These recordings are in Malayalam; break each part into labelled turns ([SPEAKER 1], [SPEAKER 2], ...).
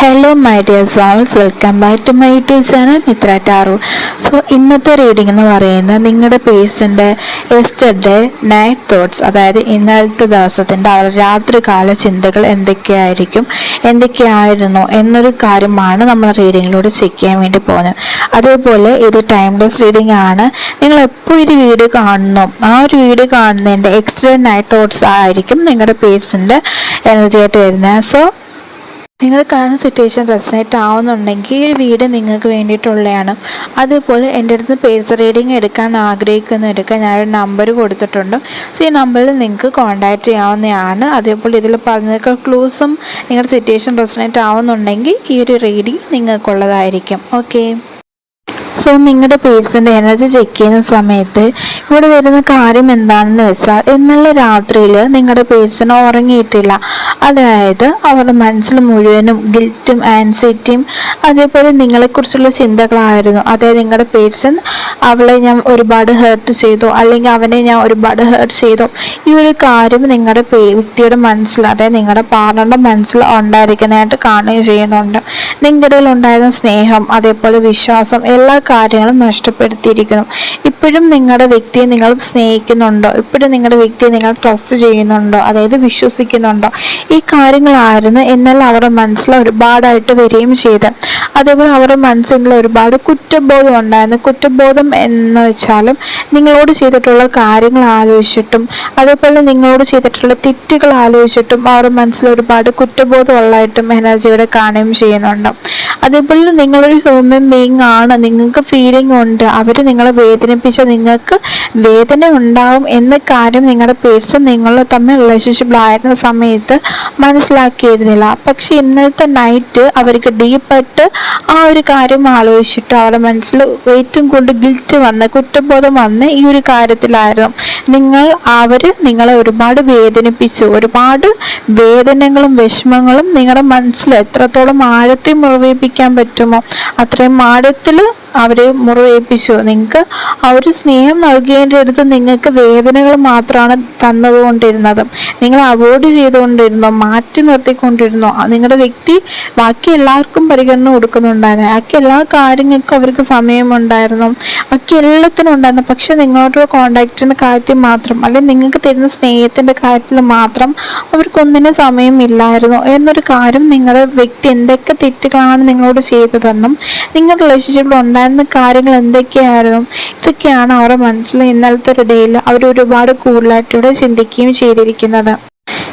[SPEAKER 1] Hello my dear souls welcome back to my YouTube channel Mithra tarot so ഇന്നത്തെ റീഡിംഗ് എന്ന് പറയുന്നത് നിങ്ങളുടെ പേഴ്സന്റെ എസ്റ്റർഡേ നൈറ്റ് തോട്ട്സ് അതായത് ഇന്നലത്തെ ദിവസത്തിന്റെ അവരുടെ രാത്രികാല ചിന്തകൾ എന്തൊക്കെയായിരിക്കും എന്തൊക്കെയായിരുന്നു എന്നൊരു കാര്യമാണ് നമ്മൾ റീഡിങ്ങിലൂടെ ചെക്ക് ചെയ്യാൻ വേണ്ടി പോകുന്നത്. അതേപോലെ ഇത് ടൈംലെസ് റീഡിംഗ് ആണ്. നിങ്ങൾ എപ്പോൾ ഒരു വീഡിയോ കാണുന്നു. ആ ഒരു വീഡിയോ കാണുന്നതിന്റെ എക്സ്ട്രാ നൈറ്റ് തോട്ട്സ് ആയിരിക്കും നിങ്ങളുടെ പേഴ്സന്റെ എനർജി ആയിട്ട് വരുന്നത്. സോ നിങ്ങൾ കാണുന്ന സിറ്റുവേഷൻ റെസനേറ്റ് ആവുന്നുണ്ടെങ്കിൽ ഈ ഒരു വീട് നിങ്ങൾക്ക് വേണ്ടിയിട്ടുള്ളതാണ്. അതുപോലെ എന്റെ അടുത്ത് പേഴ്സ് റീഡിങ് എടുക്കാൻ ആഗ്രഹിക്കുന്നവരൊക്കെ ഞാനൊരു നമ്പർ കൊടുത്തിട്ടുണ്ട്. സോ ഈ നമ്പറിൽ നിങ്ങൾക്ക് കോൺടാക്റ്റ് ചെയ്യാവുന്നതാണ്. അതേപോലെ ഇതിൽ പറഞ്ഞതൊക്കെ ക്ലൂസും നിങ്ങളുടെ സിറ്റുവേഷൻ റെസനേറ്റ് ആവുന്നുണ്ടെങ്കിൽ ഈ ഒരു റീഡിങ് നിങ്ങൾക്കുള്ളതായിരിക്കും. ഓക്കെ സോ നിങ്ങളുടെ പേഴ്സിന്റെ എനർജി ചെക്ക് ചെയ്യുന്ന സമയത്ത് ഇവിടെ വരുന്ന കാര്യം എന്താണെന്ന് വെച്ചാൽ ഇന്നലെ രാത്രിയിൽ നിങ്ങളുടെ പേഴ്സൺ ഉറങ്ങിയിട്ടില്ല. അതായത് അവരുടെ മനസ്സിൽ മുഴുവനും ഗിൽറ്റും ആൻസൈറ്റിയും അതേപോലെ നിങ്ങളെക്കുറിച്ചുള്ള ചിന്തകളായിരുന്നു. അതായത് നിങ്ങളുടെ പേഴ്സൺ അവളെ ഞാൻ ഒരുപാട് ഹേർട്ട് ചെയ്തു അല്ലെങ്കിൽ അവനെ ഞാൻ ഒരുപാട് ഹേർട്ട് ചെയ്തു. ഈ ഒരു കാര്യം നിങ്ങളുടെ വ്യക്തിയുടെ മനസ്സിൽ അതായത് നിങ്ങളുടെ പാർട്ണറുടെ മനസ്സിൽ ഉണ്ടായിരിക്കുന്നതായിട്ട് കാണുകയും ചെയ്യുന്നുണ്ട്. നിങ്ങളുടെ ഉണ്ടായിരുന്ന സ്നേഹം അതേപോലെ വിശ്വാസം എല്ലാ കാര്യങ്ങളും നഷ്ടപ്പെടുത്തിയിരിക്കുന്നു. ഇപ്പോഴും നിങ്ങളുടെ വ്യക്തിയെ നിങ്ങൾ സ്നേഹിക്കുന്നുണ്ടോ? ഇപ്പോഴും നിങ്ങളുടെ വ്യക്തിയെ നിങ്ങൾ ട്രസ്റ്റ് ചെയ്യുന്നുണ്ടോ? അതായത് വിശ്വസിക്കുന്നുണ്ടോ? ഈ കാര്യങ്ങളായിരുന്നു എന്നാൽ അവരുടെ മനസ്സിൽ ഒരുപാടായിട്ട് വരികയും ചെയ്ത് അതേപോലെ അവരുടെ മനസ്സിൽ ഒരുപാട് കുറ്റബോധം ഉണ്ടായിരുന്നു. കുറ്റബോധം എന്ന് വെച്ചാലും നിങ്ങളോട് ചെയ്തിട്ടുള്ള കാര്യങ്ങൾ ആലോചിച്ചിട്ടും അതേപോലെ നിങ്ങളോട് ചെയ്തിട്ടുള്ള തെറ്റുകൾ ആലോചിച്ചിട്ടും അവരുടെ മനസ്സിൽ ഒരുപാട് കുറ്റബോധം ഉള്ളതായിട്ടും എനർജിയുടെ കാണുകയും ചെയ്യുന്നുണ്ട്. അതേപോലെ നിങ്ങളൊരു ഹ്യൂമൻ ബീങ് ആണ്. നിങ്ങൾക്ക് ഫീലിംഗ് ഉണ്ട്. അവർ നിങ്ങളെ വേദനിപ്പിച്ച നിങ്ങൾക്ക് വേദന ഉണ്ടാവും എന്ന കാര്യം നിങ്ങളുടെ പേഴ്സൺ നിങ്ങൾ തമ്മിൽ റിലേഷൻഷിപ്പിലായിരുന്ന സമയത്ത് മനസ്സിലാക്കിയിരുന്നില്ല. പക്ഷെ ഇന്നലത്തെ നൈറ്റ് അവർക്ക് ഡീപ്പായിട്ട് ആ ഒരു കാര്യം ആലോചിച്ചിട്ട് അവരുടെ മനസ്സിൽ ഏറ്റവും കൂടുതൽ ഗിൽറ്റ് വന്ന് കുറ്റബോധം വന്ന് ഈ ഒരു കാര്യത്തിലായിരുന്നു. നിങ്ങൾ അവർ നിങ്ങളെ ഒരുപാട് വേദനിപ്പിച്ചു. ഒരുപാട് വേദനകളും വിഷമങ്ങളും നിങ്ങളുടെ മനസ്സിൽ എത്രത്തോളം ആഴത്തിൽ മുറിവേൽപ്പിക്കാൻ പറ്റുമോ അത്രയും ആഴത്തിൽ അവരെ മുറിവേൽപ്പിച്ചു. നിങ്ങൾക്ക് അവർ സ്നേഹം നൽകിയതിന്റെ അടുത്ത് നിങ്ങൾക്ക് വേദനകൾ മാത്രമാണ് തന്നതുകൊണ്ടിരുന്നത്. നിങ്ങൾ അവോയ്ഡ് ചെയ്തുകൊണ്ടിരുന്നോ മാറ്റി നിർത്തിക്കൊണ്ടിരുന്നോ. നിങ്ങളുടെ വ്യക്തി ബാക്കി എല്ലാവർക്കും പരിഗണന കൊടുക്കുന്നുണ്ടായിരുന്നു. ബാക്കി എല്ലാ കാര്യങ്ങൾക്കും അവർക്ക് സമയമുണ്ടായിരുന്നു. ബാക്കി എല്ലാത്തിനും ഉണ്ടായിരുന്നു. പക്ഷെ നിങ്ങളോട് കോണ്ടാക്റ്റിന്റെ കാര്യത്തിൽ മാത്രം അല്ലെങ്കിൽ നിങ്ങൾക്ക് തരുന്ന സ്നേഹത്തിന്റെ കാര്യത്തിൽ മാത്രം അവർക്കൊന്നിനും സമയമില്ലായിരുന്നു എന്നൊരു കാര്യം നിങ്ങളുടെ വ്യക്തി എന്തൊക്കെ തെറ്റുകളാണ് നിങ്ങളോട് ചെയ്തതെന്നും നിങ്ങളുടെ റിലേഷൻഷിപ്പിൽ ഉണ്ടായിരുന്ന കാര്യങ്ങൾ എന്തൊക്കെയായിരുന്നു? ഇതൊക്കെയാണ് അവരുടെ മനസ്സിൽ ഇന്നലത്തെ ഒരു ഡേയിൽ അവർ ഒരുപാട് കൂടുതലായിട്ട് ഇവിടെ ചിന്തിക്കുകയും ചെയ്തിരിക്കുന്നത്.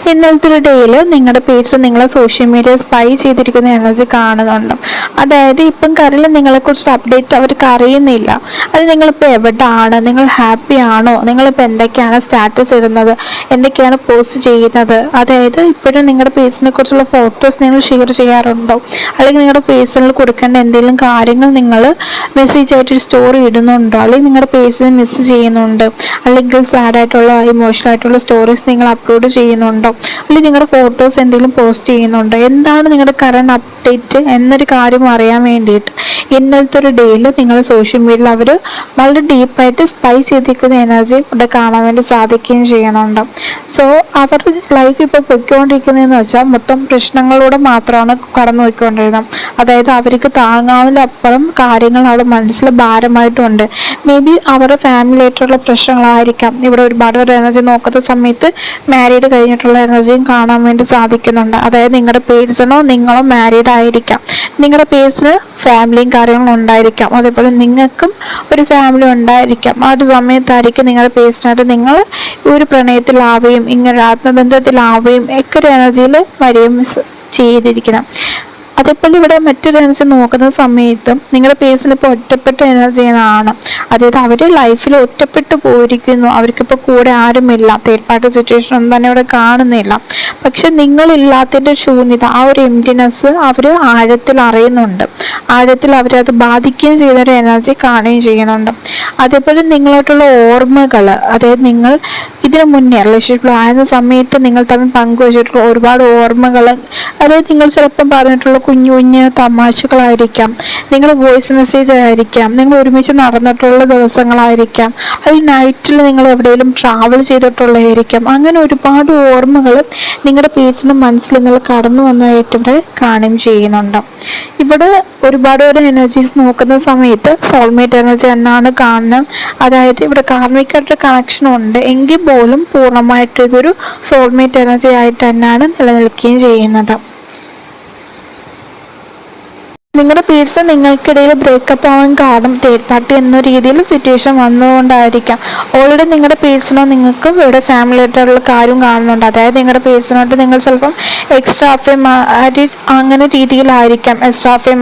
[SPEAKER 1] ഇന്നലത്തെ ഒരു ഡേയിൽ നിങ്ങളുടെ പേജ് നിങ്ങളെ സോഷ്യൽ മീഡിയ സ്പൈ ചെയ്തിരിക്കുന്ന എനർജി കാണുന്നുണ്ട്. അതായത് ഇപ്പം കറിയിൽ നിങ്ങളെക്കുറിച്ചൊരു അപ്ഡേറ്റ് അവർക്ക് അറിയുന്നില്ല. അത് നിങ്ങളിപ്പോൾ എവിടെയാണ് നിങ്ങൾ ഹാപ്പി ആണോ? നിങ്ങളിപ്പോൾ എന്തൊക്കെയാണ് സ്റ്റാറ്റസ് ഇടുന്നത്? എന്തൊക്കെയാണ് പോസ്റ്റ് ചെയ്യുന്നത്? അതായത് ഇപ്പോഴും നിങ്ങളുടെ പേജിനെ കുറിച്ചുള്ള ഫോട്ടോസ് നിങ്ങൾ ഷെയർ ചെയ്യാറുണ്ടോ? അല്ലെങ്കിൽ നിങ്ങളുടെ പേഴ്സണിൽ കൊടുക്കേണ്ട എന്തെങ്കിലും കാര്യങ്ങൾ നിങ്ങൾ മെസ്സേജ് ആയിട്ട് സ്റ്റോറി ഇടുന്നുണ്ടോ? അല്ലെങ്കിൽ നിങ്ങളുടെ പേജിൽ മിസ് ചെയ്യുന്നുണ്ട്? അല്ലെങ്കിൽ സാഡ് ആയിട്ടുള്ള ഇമോഷണൽ ആയിട്ടുള്ള സ്റ്റോറീസ് നിങ്ങൾ അപ്ലോഡ് ചെയ്യുന്നുണ്ടോ? അല്ലെങ്കിൽ നിങ്ങളുടെ ഫോട്ടോസ് എന്തെങ്കിലും പോസ്റ്റ് ചെയ്യുന്നുണ്ടോ? എന്താണ് നിങ്ങളുടെ കറണ്ട് അപ്ഡേറ്റ് എന്നൊരു കാര്യം അറിയാൻ വേണ്ടിയിട്ട് ഇന്നലത്തെ ഒരു ഡേയിൽ നിങ്ങൾ സോഷ്യൽ മീഡിയയിൽ അവർ വളരെ ഡീപ്പായിട്ട് സ്പൈസ് ചെയ്തിരിക്കുന്ന എനർജി ഇവിടെ കാണാൻ വേണ്ടി സാധിക്കുകയും ചെയ്യുന്നുണ്ട്. സോ അവരുടെ ലൈഫ് ഇപ്പോൾ പൊയ്ക്കൊണ്ടിരിക്കുന്നതെന്ന് വെച്ചാൽ മൊത്തം പ്രശ്നങ്ങളിലൂടെ മാത്രമാണ് കടന്നു പോയിക്കൊണ്ടിരുന്നത് അതായത് അവർക്ക് താങ്ങാവുന്നതിലപ്പുറം കാര്യങ്ങൾ അവരുടെ മനസ്സിൽ ഭാരമായിട്ടുണ്ട്. മേ ബി അവരുടെ ഫാമിലിയായിട്ടുള്ള പ്രശ്നങ്ങളായിരിക്കാം. ഇവിടെ ഒരുപാട് ഒരു എനർജി നോക്കുന്ന സമയത്ത് മാരീഡ് കഴിഞ്ഞിട്ടുള്ള എനർജിയും കാണാൻ വേണ്ടി സാധിക്കുന്നുണ്ട്. അതായത് നിങ്ങളുടെ പേഴ്സണോ നിങ്ങളോ മാരീഡ് ആയിരിക്കാം. നിങ്ങളുടെ പേഴ്സണ് ഫാമിലിയും കാര്യങ്ങളും ഉണ്ടായിരിക്കാം. അതേപോലെ നിങ്ങൾക്കും ഒരു ഫാമിലി ഉണ്ടായിരിക്കാം. ആ ഒരു സമയത്തായിരിക്കും നിങ്ങളുടെ പേഴ്സണായിട്ട് നിങ്ങൾ ഒരു പ്രണയത്തിലാവുകയും ഇങ്ങനെ ആത്മബന്ധത്തിലാവുകയും ഒക്കെ ഒരു എനർജിയിൽ വരികയും ചെയ്തിരിക്കണം അതേപോലെ ഇവിടെ മറ്റൊരു എനർജി നോക്കുന്ന സമയത്തും നിങ്ങളുടെ പേഴ്സൺ ഇപ്പോൾ ഒറ്റപ്പെട്ട എനർജിയാണ് അതായത് അവർ ലൈഫിൽ ഒറ്റപ്പെട്ടു പോയിരിക്കുന്നു. അവർക്കിപ്പോൾ കൂടെ ആരുമില്ല. തേർഡ് സിറ്റുവേഷൻ ഒന്നും തന്നെ ഇവിടെ കാണുന്നില്ല. പക്ഷെ നിങ്ങളില്ലാത്തതിന്റെ ശൂന്യത ആ ഒരു എംറ്റിനെസ് അവർ ആഴത്തിൽ അറിയുന്നുണ്ട്. ആഴത്തിൽ അവരത് ബാധിക്കുകയും ചെയ്യുന്ന ഒരു എനർജി കാണുകയും ചെയ്യുന്നുണ്ട്. അതേപോലെ നിങ്ങളായിട്ടുള്ള ഓർമ്മകൾ അതായത് നിങ്ങൾ ഇതിനു മുന്നേ റിലേഷൻഷിപ്പിൽ ആയിരുന്ന സമയത്ത് നിങ്ങൾ തമ്മിൽ പങ്കുവച്ചിട്ടുള്ള ഒരുപാട് ഓർമ്മകൾ അതായത് നിങ്ങൾ ചിലപ്പം പറഞ്ഞിട്ടുള്ള കുഞ്ഞു കുഞ്ഞു തമാശകളായിരിക്കാം നിങ്ങൾ വോയിസ് മെസ്സേജ് ആയിരിക്കാം നിങ്ങൾ ഒരുമിച്ച് നടന്നിട്ടുള്ള ദിവസങ്ങളായിരിക്കാം അത് നൈറ്റിൽ നിങ്ങൾ എവിടെയെങ്കിലും ട്രാവൽ ചെയ്തിട്ടുള്ളതായിരിക്കാം. അങ്ങനെ ഒരുപാട് ഓർമ്മകൾ നിങ്ങളുടെ പേഴ്സണൽ മനസ്സിൽ നിങ്ങൾ കടന്നു വന്നതായിട്ട് ഇവിടെ കാണുകയും ചെയ്യുന്നുണ്ട്. ഇവിടെ ഒരുപാട് ഒരു എനർജീസ് നോക്കുന്ന സമയത്ത് സോൾമേറ്റ് എനർജി എന്നാണ് കാണുന്നത്. അതായത് ഇവിടെ കാർമിക്കായിട്ട് കണക്ഷൻ ഉണ്ട്. എങ്കിൽ പോലും പൂർണമായിട്ട് ഇതൊരു സോൾമേറ്റ് എനർജി ആയിട്ട് തന്നെയാണ് നിലനിൽക്കുകയും ചെയ്യുന്നത്. നിങ്ങളുടെ പേഴ്സൺ നിങ്ങൾക്കിടയിൽ ബ്രേക്കപ്പ് ആവാൻ കാരണം തേർഡ് പാർട്ടി എന്ന രീതിയിൽ സിറ്റുവേഷൻ വന്നുകൊണ്ടായിരിക്കാം. ഓൾറെഡി നിങ്ങളുടെ പേഴ്സണോ നിങ്ങൾക്ക് ഇവിടെ ഫാമിലി ആയിട്ടുള്ള കാര്യം കാണുന്നുണ്ട്. അതായത് നിങ്ങളുടെ പേഴ്സണായിട്ട് നിങ്ങൾ ചിലപ്പം എക്സ്ട്രാ ഫേ അങ്ങനെ രീതിയിലായിരിക്കാം. എക്സ്ട്രാ ഫേ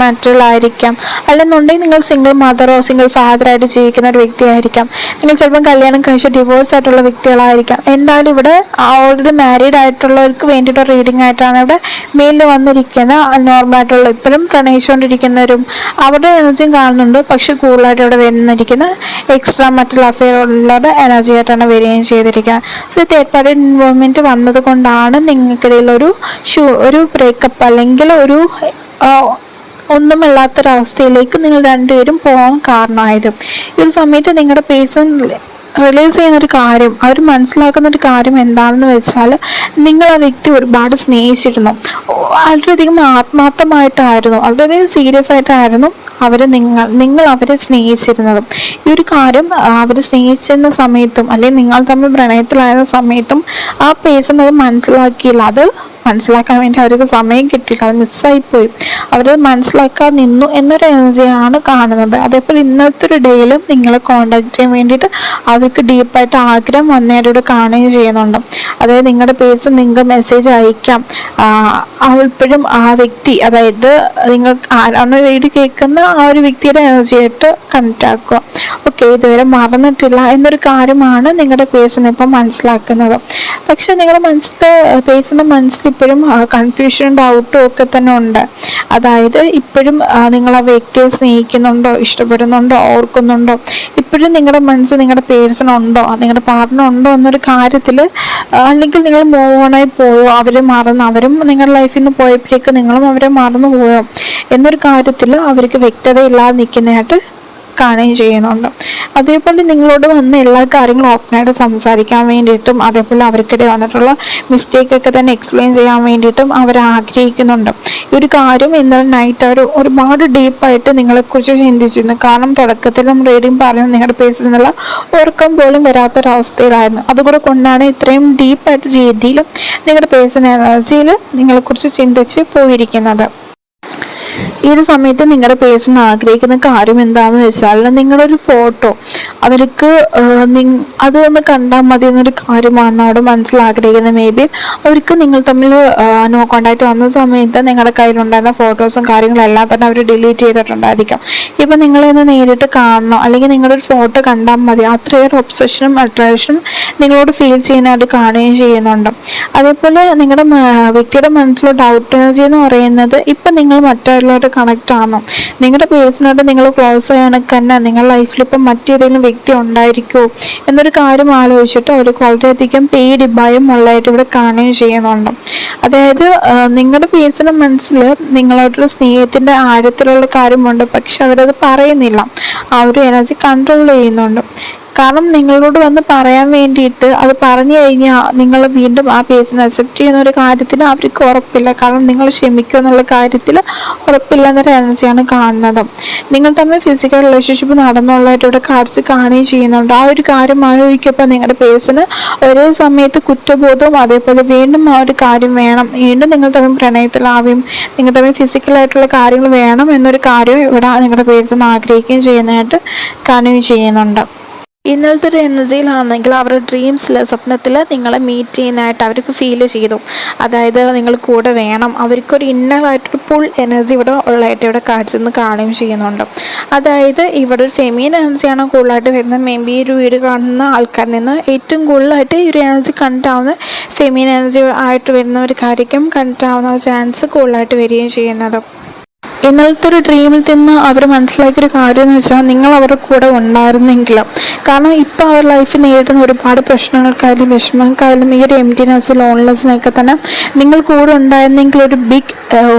[SPEAKER 1] ആയിരിക്കാം അല്ലെന്നുണ്ടെങ്കിൽ നിങ്ങൾ സിംഗിൾ മദറോ സിംഗിൾ ഫാദറായിട്ട് ജീവിക്കുന്ന ഒരു വ്യക്തിയായിരിക്കാം. നിങ്ങൾ ചിലപ്പം കല്യാണം കഴിച്ച ഡിവോഴ്സ് ആയിട്ടുള്ള വ്യക്തികളായിരിക്കാം. എന്തായാലും ഇവിടെ ഓൾറെഡി മാരീഡ് ആയിട്ടുള്ളവർക്ക് വേണ്ടിയിട്ട് റീഡിംഗ് ആയിട്ടാണ് ഇവിടെ മെയിലിൽ വന്നിരിക്കുന്നത്. നോർമലായിട്ടുള്ള ഇപ്പോഴും പ്രണയിച്ചുകൊണ്ടിരിക്കുന്നവരും അവരുടെ എനർജിയും കാണുന്നുണ്ട്. പക്ഷെ കൂടുതലായിട്ട് ഇവിടെ വരുന്നിരിക്കുന്ന എക്സ്ട്രാ മറ്റുള്ള അഫെയറുകളുടെ എനർജി ആയിട്ടാണ് വരികയും ചെയ്തിരിക്കുക. ഇത് തേർഡ് പാർട്ടി ഇൻവോൾവ്മെന്റ് വന്നത് കൊണ്ടാണ് നിങ്ങൾക്കിടയിൽ ഒരു ഷൂ ഒരു ബ്രേക്കപ്പ് അല്ലെങ്കിൽ ഒരു ഒന്നുമില്ലാത്തൊരവസ്ഥയിലേക്ക് നിങ്ങൾ രണ്ടുപേരും പോകാൻ കാരണമായത്. ഈ ഒരു സമയത്ത് നിങ്ങളുടെ പേഴ്സൺ റിലീസ് ചെയ്യുന്ന ഒരു കാര്യം അവർ മനസ്സിലാക്കുന്ന ഒരു കാര്യം എന്താണെന്ന് വെച്ചാൽ നിങ്ങൾ ആ വ്യക്തി ഒരുപാട് സ്നേഹിച്ചിരുന്നു. വളരെയധികം ആത്മാർത്ഥമായിട്ടായിരുന്നു വളരെയധികം സീരിയസ് ആയിട്ടായിരുന്നു അവർ നിങ്ങൾ നിങ്ങൾ അവരെ സ്നേഹിച്ചിരുന്നതും. ഈ ഒരു കാര്യം അവർ സ്നേഹിച്ചിരുന്ന സമയത്തും അല്ലെങ്കിൽ നിങ്ങൾ തമ്മിൽ പ്രണയത്തിലായിരുന്ന സമയത്തും ആ പേഴ്സൺ അത് മനസ്സിലാക്കിയില്ല. അത് മനസ്സിലാക്കാൻ വേണ്ടി അവർക്ക് സമയം കിട്ടിയില്ല അത് മിസ്സായിപ്പോയി. അവർ മനസ്സിലാക്കാൻ നിന്നു എന്നൊരു എനർജിയാണ് കാണുന്നത്. അതേപോലെ ഇന്നത്തെ ഒരു ഡേയിലും നിങ്ങളെ കോണ്ടാക്ട് ചെയ്യാൻ വേണ്ടിയിട്ട് അവർക്ക് ഡീപ്പായിട്ട് ആഗ്രഹം വന്നവരോട് കാണുകയും ചെയ്യുന്നുണ്ട്. അതായത് നിങ്ങളുടെ പേഴ്സ് നിങ്ങൾക്ക് മെസ്സേജ് അയക്കാം. അവൾപ്പോഴും ആ വ്യക്തി അതായത് നിങ്ങൾ ആരാണ് വീട് കേൾക്കുന്ന ആ ഒരു വ്യക്തിയുടെ എനർജി കണക്ട് ആക്കുക. ഓക്കെ ഇതുവരെ മറന്നിട്ടില്ല എന്നൊരു കാര്യമാണ് നിങ്ങളുടെ പേഴ്സൺ ഇപ്പം മനസ്സിലാക്കുന്നത്. പക്ഷെ നിങ്ങളുടെ മനസ്സിൽ പേഴ്സണിന്റെ മനസ്സിൽ ഇപ്പോഴും കൺഫ്യൂഷൻ ഡൗട്ടും ഒക്കെ തന്നെ ഉണ്ട്. അതായത് ഇപ്പോഴും നിങ്ങൾ ആ വ്യക്തിയെ സ്നേഹിക്കുന്നുണ്ടോ ഇഷ്ടപ്പെടുന്നുണ്ടോ ഓർക്കുന്നുണ്ടോ? ഇപ്പോഴും നിങ്ങളുടെ മനസ്സ് നിങ്ങളുടെ പേഴ്സൺ ഉണ്ടോ നിങ്ങളുടെ പാർട്ട്ണർ ഉണ്ടോ എന്നൊരു കാര്യത്തിൽ അല്ലെങ്കിൽ നിങ്ങൾ മൂവ് ഓണായി പോയോ അവരെ മറന്ന് അവരും നിങ്ങളുടെ ലൈഫിൽ നിന്ന് പോയപ്പോഴേക്ക് നിങ്ങളും അവരെ മറന്നു പോയോ എന്നൊരു കാര്യത്തിൽ അവർക്ക് വ്യക്തത ഇല്ലാതെ നിൽക്കുന്നതായിട്ട് കാണുകയും ചെയ്യുന്നുണ്ട്. അതേപോലെ നിങ്ങളോട് വന്ന എല്ലാ കാര്യങ്ങളും ഓപ്പണായിട്ട് സംസാരിക്കാൻ വേണ്ടിയിട്ടും അതേപോലെ അവർക്കിടെ വന്നിട്ടുള്ള മിസ്റ്റേക്കൊക്കെ തന്നെ എക്സ്പ്ലെയിൻ ചെയ്യാൻ വേണ്ടിയിട്ടും അവർ ആഗ്രഹിക്കുന്നുണ്ട്. ഈ ഒരു കാര്യം ഇന്നലെ നൈറ്റ് അവർ ഒരുപാട് ഡീപ്പായിട്ട് നിങ്ങളെക്കുറിച്ച് ചിന്തിച്ചിരുന്നു. കാരണം തുടക്കത്തിൽ നമ്മൾ റീഡിങ് പറഞ്ഞു നിങ്ങളുടെ പേജിൽ നിന്നുള്ള ഉറക്കം പോലും വരാത്തൊരവസ്ഥയിലായിരുന്നു. അതുകൂടെ കൊണ്ടാണ് ഇത്രയും ഡീപ്പായിട്ട് രീതിയിൽ നിങ്ങളുടെ പേഴ്സൺ എനർജിയിൽ നിങ്ങളെക്കുറിച്ച് ചിന്തിച്ച് പോയിരിക്കുന്നത്. ഈ ഒരു സമയത്ത് നിങ്ങളുടെ പേഴ്സൺ ആഗ്രഹിക്കുന്ന കാര്യം എന്താണെന്ന് വെച്ചാൽ നിങ്ങളുടെ ഒരു ഫോട്ടോ അവർക്ക് അത് ഒന്ന് കണ്ടാൽ മതി എന്നൊരു കാര്യമാണ് അവിടെ മനസ്സിൽ ആഗ്രഹിക്കുന്നത് മേ ബി അവർക്ക് നിങ്ങൾ തമ്മിൽ നോ കോണ്ടാക്ട് വന്ന സമയത്ത് നിങ്ങളുടെ കയ്യിലുണ്ടായിരുന്ന ഫോട്ടോസും കാര്യങ്ങളും എല്ലാം തന്നെ അവർ ഡിലീറ്റ് ചെയ്തിട്ടുണ്ടായിരിക്കാം. ഇപ്പം നിങ്ങളിന്ന് നേരിട്ട് കാണണം. അല്ലെങ്കിൽ നിങ്ങളുടെ ഒരു ഫോട്ടോ കണ്ടാൽ മതി. അത്രയേറെ ഒബ്സഷനും അട്രാക്ഷനും നിങ്ങളോട് ഫീൽ ചെയ്യുന്നതായിട്ട് കാണുകയും ചെയ്യുന്നുണ്ട്. അതേപോലെ നിങ്ങളുടെ വ്യക്തിയുടെ മനസ്സിലുള്ള ഡൗട്ട് എനർജി എന്ന് പറയുന്നത് ഇപ്പം നിങ്ങൾ മറ്റുള്ളവരുടെ കണക്റ്റ് ആണോ? നിങ്ങളുടെ പേഴ്സണായിട്ട് നിങ്ങൾ ക്ലോസ് ആയണക്ക് തന്നെ നിങ്ങളുടെ ലൈഫിൽ ഇപ്പം മറ്റേതെങ്കിലും വ്യക്തി ഉണ്ടായിരിക്കുമോ എന്നൊരു കാര്യം ആലോചിച്ചിട്ട് അവർക്ക് വളരെയധികം പേടി ഭയം ഉള്ളതായിട്ട് ഇവിടെ കാണുകയും ചെയ്യുന്നുണ്ട്. അതായത് നിങ്ങളുടെ പേഴ്സണൽ മനസ്സിൽ നിങ്ങളോടൊരു സ്നേഹത്തിന്റെ ആഴത്തിലുള്ള കാര്യമുണ്ട് പക്ഷെ അവരത് പറയുന്നില്ല. ആ ഒരു എനർജി കൺട്രോൾ ചെയ്യുന്നുണ്ട്. കാരണം നിങ്ങളോട് വന്ന് പറയാൻ വേണ്ടിയിട്ട് അത് പറഞ്ഞു കഴിഞ്ഞാൽ നിങ്ങൾ വീണ്ടും ആ പേഴ്സൺ അക്സെപ്റ്റ് ചെയ്യുന്ന ഒരു കാര്യത്തിൽ അവർക്ക് ഉറപ്പില്ല. കാരണം നിങ്ങൾ ക്ഷമിക്കുക എന്നുള്ള കാര്യത്തിൽ ഉറപ്പില്ല എന്നൊരു എനർജിയാണ് കാണുന്നത്. നിങ്ങൾ തമ്മിൽ ഫിസിക്കൽ റിലേഷൻഷിപ്പ് നടന്നുള്ളവരോട് കാർഡ്സ് കാണുകയും ചെയ്യുന്നുണ്ട്. ആ ഒരു കാര്യം ആലോചിക്കുമ്പോൾ നിങ്ങളുടെ പേഴ്സണ് ഒരേ സമയത്ത് കുറ്റബോധവും അതേപോലെ വീണ്ടും ആ ഒരു കാര്യം വേണം. വീണ്ടും നിങ്ങൾ തമ്മിൽ പ്രണയത്തിലാവുകയും നിങ്ങൾ തമ്മിൽ ഫിസിക്കലായിട്ടുള്ള കാര്യങ്ങൾ വേണം എന്നൊരു കാര്യം ഇവിടെ നിങ്ങളുടെ പേഴ്സൺ ആഗ്രഹിക്കുകയും ചെയ്യുന്നതായിട്ട് കാണുകയും ചെയ്യുന്നുണ്ട്. ഇന്നലത്തെ ഒരു എനർജിയിലാണെങ്കിൽ അവരുടെ ഡ്രീംസിൽ സ്വപ്നത്തിൽ നിങ്ങളെ മീറ്റ് ചെയ്യുന്നതായിട്ട് അവർക്ക് ഫീൽ ചെയ്തു. അതായത് നിങ്ങൾ കൂടെ വേണം. അവർക്കൊരു ഇന്നറായിട്ടൊരു ഫുൾ എനർജി ഇവിടെ ഉള്ളതായിട്ട് ഇവിടെ കാഴ്ച നിന്ന് കാണുകയും ചെയ്യുന്നുണ്ട്. അതായത് ഇവിടെ ഒരു ഫെമീൻ എനർജിയാണ് കൂടുതലായിട്ട് വരുന്നത്. മേ ബി ഒരു വീട് കാണുന്ന ആൾക്കാരിൽ നിന്ന് ഏറ്റവും കൂടുതലായിട്ട് ഈ ഒരു എനർജി കണ്ടാവുന്ന ഫെമീൻ എനർജി ആയിട്ട് വരുന്നവർക്കായിരിക്കും കണ്ടാവുന്ന ചാൻസ് കൂടുതലായിട്ട് വരികയും ചെയ്യുന്നത്. ഇന്നലത്തെ ഒരു ഡ്രീമിൽ നിന്ന് അവർ മനസ്സിലാക്കിയൊരു കാര്യം എന്ന് വെച്ചാൽ നിങ്ങൾ അവരുടെ കൂടെ ഉണ്ടായിരുന്നെങ്കിൽ കാരണം ഇപ്പോൾ അവർ ലൈഫിൽ നേരിടുന്ന ഒരുപാട് പ്രശ്നങ്ങൾക്കായാലും വിഷമങ്ങൾക്കായാലും ഈ ഒരു എംറ്റിനെസ് ലോൺലെസ്സിനൊക്കെ തന്നെ നിങ്ങൾ കൂടെ ഉണ്ടായിരുന്നെങ്കിൽ ഒരു ബിഗ്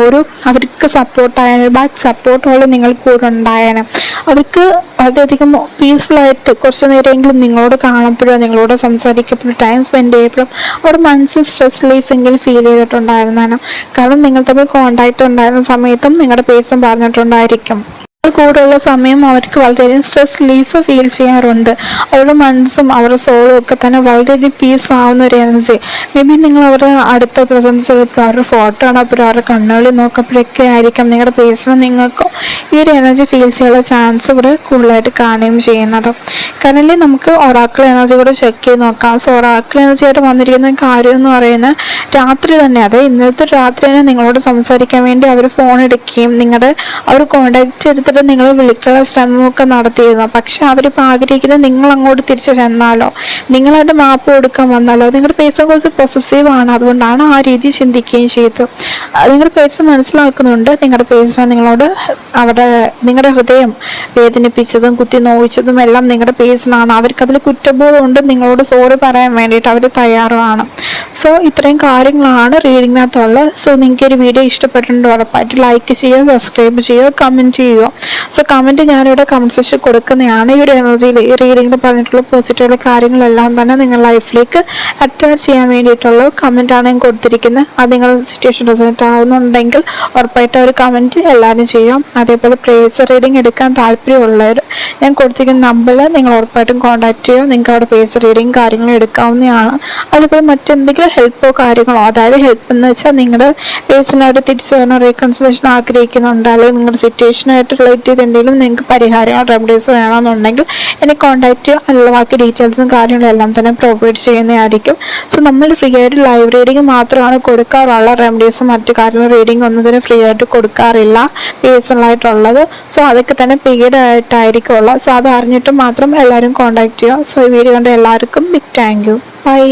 [SPEAKER 1] ഒരു അവർക്ക് സപ്പോർട്ടായ ബാക്ക് സപ്പോർട്ടുകൾ നിങ്ങൾ കൂടെ ഉണ്ടായേനെ. അവർക്ക് വളരെയധികം പീസ്ഫുൾ ആയിട്ട് കുറച്ച് നേരമെങ്കിലും നിങ്ങളോട് കാണുമ്പോഴോ നിങ്ങളോട് സംസാരിക്കപ്പെടും ടൈം സ്പെൻഡ് ചെയ്യപ്പെടും അവരുടെ മനസ്സിൽ സ്ട്രെസ് റിലീഫ് എങ്കിലും ഫീൽ ചെയ്തിട്ടുണ്ടായിരുന്നതാണ് കാരണം നിങ്ങൾ തമ്മിൽ കോണ്ടാക്ട് ഉണ്ടായിരുന്ന സമയത്തും നിങ്ങളുടെ പേഴ്സൺ പറഞ്ഞിട്ടുണ്ടായിരിക്കും. കൂടെയുള്ള സമയം അവർക്ക് വളരെയധികം സ്ട്രെസ് റിലീഫ് ഫീൽ ചെയ്യാറുണ്ട്. അവരുടെ മനസ്സും അവരുടെ സോളും ഒക്കെ തന്നെ വളരെയധികം പീസ് ആവുന്ന ഒരു എനർജി മേ ബി നിങ്ങൾ അവരുടെ അടുത്ത പ്രസൻസ് അവരുടെ ഫോട്ടോ ആണ് അപ്പോൾ അവരുടെ കണ്ണുകളിൽ നോക്കുമ്പോഴൊക്കെ ആയിരിക്കും നിങ്ങളുടെ പേഴ്സണൽ നിങ്ങൾക്കും ഈ ഒരു എനർജി ഫീൽ ചെയ്യാനുള്ള ചാൻസ് ഇവിടെ കൂടുതലായിട്ട് കാണുകയും ചെയ്യുന്നത്. കാരണം നമുക്ക് ഒറാക്കിൾ എനർജി കൂടെ ചെക്ക് ചെയ്ത് നോക്കാം. സോ ഒറാക്കിൾ എനർജി ആയിട്ട് വന്നിരിക്കുന്ന കാര്യം എന്ന് പറയുന്നത് രാത്രി തന്നെ അതെ ഇന്നത്തെ രാത്രി തന്നെ നിങ്ങളോട് സംസാരിക്കാൻ വേണ്ടി അവർ ഫോൺ എടുക്കുകയും നിങ്ങളുടെ അവർ കോണ്ടാക്ട് എടുത്തിട്ട് നിങ്ങൾ വിളിക്കാനുള്ള ശ്രമമൊക്കെ നടത്തിയിരുന്നു. പക്ഷെ അവരിപ്പോൾ ആഗ്രഹിക്കുന്നത് നിങ്ങൾ അങ്ങോട്ട് തിരിച്ചു ചെന്നാലോ? നിങ്ങളായിട്ട് മാപ്പ് കൊടുക്കാൻ വന്നാലോ? നിങ്ങളുടെ പേഴ്സൺ കുറച്ച് പൊസസീവ് ആണ്. അതുകൊണ്ടാണ് ആ രീതി ചിന്തിക്കുകയും ചെയ്തത്. നിങ്ങളുടെ പേഴ്സൺ മനസ്സിലാക്കുന്നുണ്ട്. നിങ്ങളുടെ പേഴ്സൺ നിങ്ങളോട് അവിടെ നിങ്ങളുടെ ഹൃദയം വേദനിപ്പിച്ചതും കുത്തി നോവിച്ചതും എല്ലാം നിങ്ങളുടെ പേഴ്സണാണ് അവർക്കതിൽ കുറ്റബോധമുണ്ട് നിങ്ങളോട് സോറി പറയാൻ വേണ്ടിയിട്ട് അവർ തയ്യാറാണ് സോ ഇത്രയും കാര്യങ്ങളാണ് റീഡിങ്ങിനകത്തുള്ളത് സോ നിങ്ങൾക്ക് ഒരു വീഡിയോ ഇഷ്ടപ്പെട്ടിട്ടുണ്ട് ഉറപ്പായിട്ട് ലൈക്ക് ചെയ്യുക സബ്സ്ക്രൈബ് ചെയ്യുക കമന്റ് ചെയ്യുക. സോ കമന്റ് ഞാനിവിടെ കമന്റ് സെക്ഷൻ കൊടുക്കുന്നതാണ്. ഈ ഒരു എനർജിയിൽ ഈ റീഡിങ്ങിൽ പറഞ്ഞിട്ടുള്ള പോസിറ്റീവുള്ള കാര്യങ്ങളെല്ലാം തന്നെ നിങ്ങൾ ലൈഫിലേക്ക് അറ്റാച്ച് ചെയ്യാൻ വേണ്ടിയിട്ടുള്ള കമന്റാണ് ഞാൻ കൊടുത്തിരിക്കുന്നത്. അത് നിങ്ങൾ സിറ്റുവേഷൻ റിസൾട്ട് ആവുന്നുണ്ടെങ്കിൽ ഉറപ്പായിട്ട് ഒരു കമന്റ് എല്ലാവരും ചെയ്യും. അതേപോലെ പ്രേസ് റീഡിങ് എടുക്കാൻ താല്പര്യമുള്ളവർ ഞാൻ കൊടുത്തിരിക്കുന്ന നമ്പറിൽ നിങ്ങൾ ഉറപ്പായിട്ടും കോൺടാക്ട് ചെയ്യുക നിങ്ങൾക്ക് അവിടെ ഫേസ് റീഡിങ് കാര്യങ്ങളും എടുക്കാവുന്നതാണ്. അതുപോലെ മറ്റെന്തെങ്കിലും ഹെൽപ്പോ കാര്യങ്ങളോ അതായത് ഹെൽപ്പ് എന്ന് വെച്ചാൽ നിങ്ങളുടെ പേഴ്സണായിട്ട് തിരിച്ചു വരണോ റീകൺസിലേഷൻ ആഗ്രഹിക്കുന്നുണ്ട് അല്ലെങ്കിൽ നിങ്ങളുടെ സിറ്റുവേഷനായിട്ട് റിലേറ്റ് ചെയ്ത് എന്തെങ്കിലും നിങ്ങൾക്ക് പരിഹാരമോ റെമഡീസോ വേണമെന്നുണ്ടെങ്കിൽ എന്നെ കോൺടാക്റ്റ് അതിലുള്ള ബാക്കി ഡീറ്റെയിൽസും കാര്യങ്ങളും എല്ലാം തന്നെ പ്രൊവൈഡ് ചെയ്യുന്നതായിരിക്കും. സോ നമ്മൾ ഫ്രീ ആയിട്ട് ലൈവ് റീഡിങ് മാത്രമാണ് കൊടുക്കാറുള്ള റെമഡീസും മറ്റ് കാര്യങ്ങളും റീഡിംഗ് ഒന്നും തന്നെ ഫ്രീ ആയിട്ട് കൊടുക്കാറില്ല. പേഴ്സണൽ ആയിട്ടുള്ളത്. സോ അതൊക്കെ തന്നെ പെയ്ഡ് ആയിട്ടായിരിക്കും ഉള്ളത് സോ അത് അറിഞ്ഞിട്ട് മാത്രം എല്ലാവരും കോൺടാക്ട് ചെയ്യുക. സോ ഈ വീഡിയോ കണ്ട എല്ലാവർക്കും ബിഗ് താങ്ക് യു ബൈ